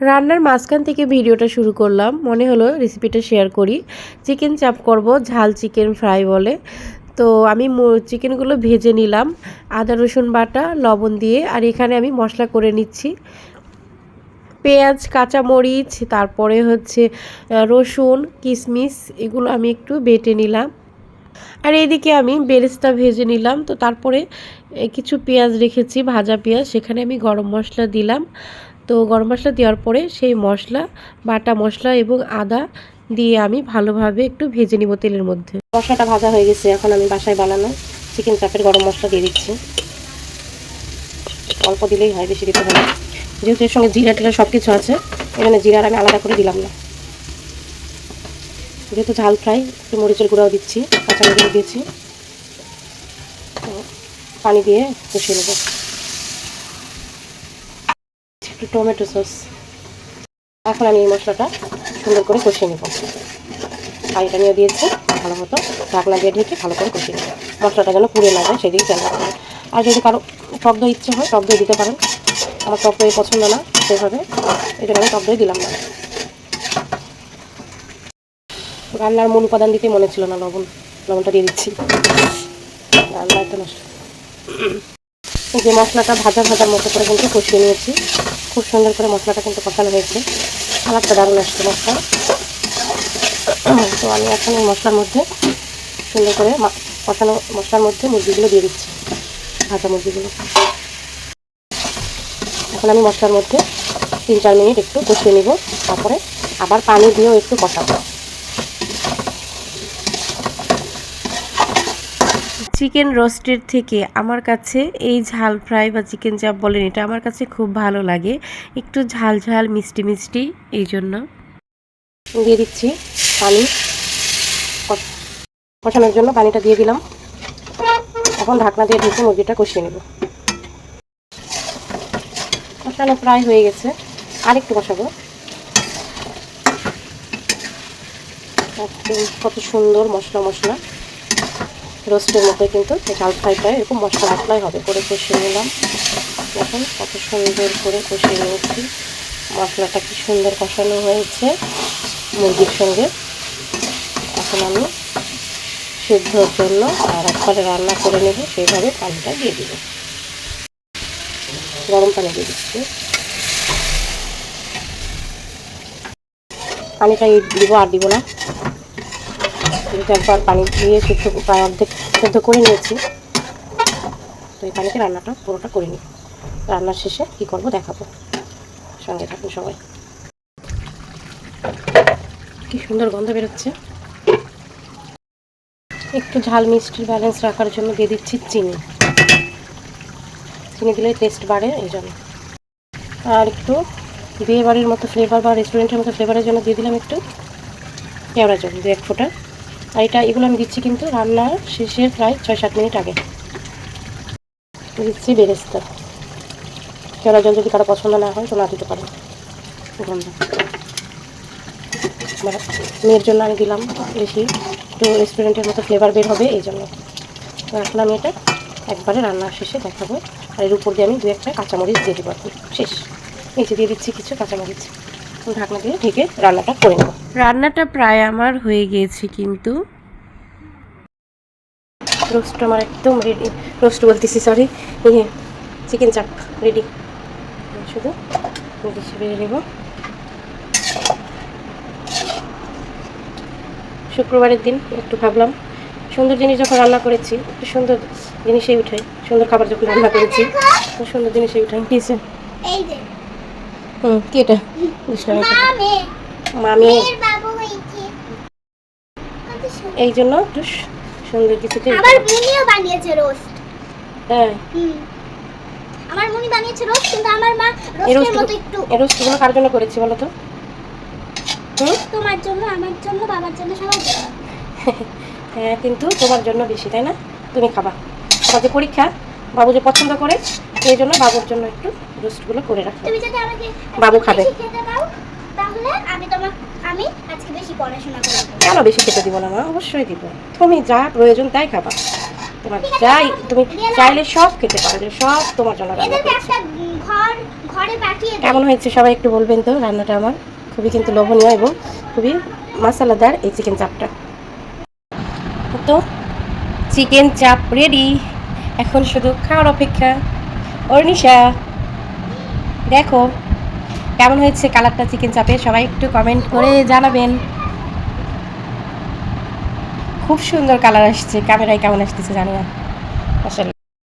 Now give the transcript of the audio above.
রান্নার মাঝখান থেকে ভিডিওটা শুরু করলাম। মনে হলো রেসিপিটা শেয়ার করি। চিকেন চাপ করব, ঝাল চিকেন ফ্রাই বলে। তো আমি চিকেনগুলো ভেজে নিলাম, আদা, রসুন বাটা, লবণ দিয়ে। আর এখানে আমি মশলা করে নিচ্ছি। পেঁয়াজ, কাঁচামরিচ, তারপরে হচ্ছে রসুন কিশমিশ এগুলো আমি একটু বেটে নিলাম। আর এইদিকে আমি বেরেস্তা ভেজে নিলাম। তো তারপরে কিছু পেঁয়াজ রেখেছি, ভাজা পেঁয়াজ। সেখানে আমি গরম মশলা দিলাম। তো গরম মশলা দেওয়ার পরে সেই মশলা, বাটা মশলা এবং আদা দিয়ে আমি ভালোভাবে একটু ভেজে নিব তেলের মধ্যে। মশলাটা ভাজা হয়ে গেছে, এখন আমি বাসায় বানানো চিকেন চাপের গরম মশলা দিয়ে দিচ্ছি। অল্প দিলেই হয়, বেশি দিতে হবে যেহেতু এর সঙ্গে জিরা টিরা সব কিছু আছে, এখানে জিরার আমি আলাদা করে দিলাম না। যেহেতু ঝাল ফ্রাই, একটু মরিচের গুঁড়াও দিচ্ছি কাঁচা মরিচ দিয়েছি পানি দিয়ে কষিয়ে নেব। একটু টমেটো সস। এখন আমি এই মশলাটা সুন্দর করে কষিয়ে নেব। পানিটা নিয়ে দিয়েছি, ভালো মতো ঢাকনা দিয়ে ঢেকে ভালো করে কষিয়ে নেব। মশলাটা যেন পুড়ে না যায়, সেদিকে খেয়াল রাখবেন আর যদি কারও টক দই ইচ্ছে হয়, টক দই দিতে পারেন। আমার টক দই পছন্দ না, সেভাবে। এই জন্য আমি টক দই দিলাম না। রান্নার মূল উপাদান দিতে মনে ছিল না, লবণ। লবণটা দিয়ে দিচ্ছি। রান্না একদম নষ্ট। এই যে মশলাটা ভাজা ভাজার মতো করে কিন্তু কষিয়ে নিয়েছি। খুব সুন্দর করে মশলাটা কিন্তু কষানো হয়েছে। আলাদা দারুণ আসছে মশলা। তো আমি এখন এই মশলার মধ্যে সুন্দর করে কষানো মশলার মধ্যে মুরগিগুলো দিয়ে দিচ্ছি, ভাজা মুরগিগুলো। এখন আমি মশলার মধ্যে তিন চার মিনিট একটু কষিয়ে নিব, তারপরে আবার পানি দিয়েও একটু কষাবো। চিকেন রোস্টের থেকে আমার কাছে এই ঝাল ফ্রাই বা চিকেন চাপ বলেন, এটা আমার কাছে খুব ভালো লাগে। একটু ঝাল ঝাল, মিষ্টি মিষ্টি, এই জন্য। দিয়ে দিচ্ছি পানি। কষানোর জন্য পানিটা দিয়ে দিলাম। এখন ঢাকনা দিয়ে ঢেকে মুরগিটা কষিয়ে নেব। কষানো প্রায় হয়ে গেছে। আরেকটু কষাবো। কত সুন্দর মশলা মশলা। রোস্টের মতো কিন্তু ঝাল ফ্রাইটা এরকম মশলা মশলাই হবে। করে কষিয়ে নিলাম। এখন কত সুন্দর করে কষিয়ে নিয়েছি। মশলাটা কি সুন্দর কষানো হয়েছে মুরগির সঙ্গে। এখন আমি সিদ্ধর জন্য আর একবারে রান্না করে নেব। সেইভাবে পানিটা দিয়ে দেবো। গরম পানি দিয়ে দিচ্ছি। পানিটা দিব আর দিব না। যেহেতু একবার পানি দিয়ে সিদ্ধ প্রায় অর্ধেক সেদ্ধ করে নিয়েছি। তো এই পানিতে রান্নাটা পুরোটা করে নিই। রান্নার শেষে কী করব দেখাবো। সঙ্গে থাকুন সবাই। কি সুন্দর গন্ধ বেরোচ্ছে। একটু ঝাল মিষ্টির ব্যালেন্স রাখার জন্য দিয়ে দিচ্ছি চিনি। চিনি দিলে টেস্ট বাড়ে, এই জন্য। আর একটু বিয়ে বাড়ির মতো ফ্লেভার বা রেস্টুরেন্টের মতো ফ্লেভারের জন্য দিয়ে দিলাম একটু। কেওড়া জল দু এক ফোঁটা। আর এটা, এগুলো আমি দিচ্ছি কিন্তু রান্নার শেষে প্রায় ছয় সাত মিনিট আগে। দিচ্ছি বেরেস্তা। কেওড়া জল যদি কারও পছন্দ না হয়, তো না দিতে পারে মেয়ের জন্য আমি দিলাম বেশি। একটু রেস্টুরেন্টের মতো ফ্লেভার বের হবে এই জন্য। এখন আমি এটা একবারে রান্নার শেষে দেখাবো। আর এর উপর দিয়ে আমি দু একটা কাঁচামরিচ দিয়ে দেবো শেষ। নিচে দিয়ে দিচ্ছি কিছু কাঁচামরিচ। ঢাকনা দিয়ে ঢেকে রান্নাটা করে নেব। রান্নাটা প্রায় আমার হয়ে গিয়েছে কিন্তু। রোস্ট আমার একদম রেডি রোস্ট বলতেছি সরি ইয়ে চিকেন চাপ রেডি শুধু ডিশে বেড়ে নেব শুক্রবারের দিন একটু ভাবলাম সুন্দর জিনিস যখন রান্না করেছি একটু সুন্দর জিনিসেই উঠাই। সুন্দর খাবার যখন রান্না করেছি তো সুন্দর জিনিসেই উঠাই। এই হুম কি এটা। মামে মামি এর বাবু হয়েছে কত সুন্দর। এই জন্য একটু সুন্দর কিছুতে আবার মুনিও বানিয়েছে রোস্ট। হ্যাঁ। আমার মুনি বানিয়েছে রোস্ট কিন্তু আমার মা রোস্টের মতো একটু এই রোস্টগুলো কার জন্য করেছি বলো তো? তোমার জন্য আমার জন্য বাবার জন্য সবার জন্য। হ্যাঁ কিন্তু তোমার জন্য বেশি তাই না? তুমি খাবা। তোমার যে পরীক্ষা বাবু যে পছন্দ করে সেই জন্য বাবুর জন্য একটু রোস্টগুলো করে রাখো। বাবু খাবে। বেশি খেতে দাও তাহলে আমি তোমার আমি আজকে বেশি পড়াশোনা করব কেন বেশি খেতে দিব না মা? অবশ্যই দিব। তুমি যা প্রয়োজন তাই খাবা। তোমার যাই তুমি চাইলে সব খেতে পারো যে সব তোমার জন্য রান্না একটা ঘর ঘর পাঠিয়ে কেমন হয়েছে সবাই একটু বলবেন তো? রান্নাটা আমার খুবই কিন্তু লোভনীয় এবং খুবই মশলাদার এই চিকেন চাপটা তো চিকেন চাপ রেডি এখন শুধু খাওয়ার অপেক্ষা। অর্নিশা দেখো। কেমন হয়েছে কালারটা চিকেন চাপে? সবাই একটু কমেন্ট করে জানাবেন। খুব সুন্দর কালার আসছে, ক্যামেরায় কেমন আসতেছে জানি না। আসলে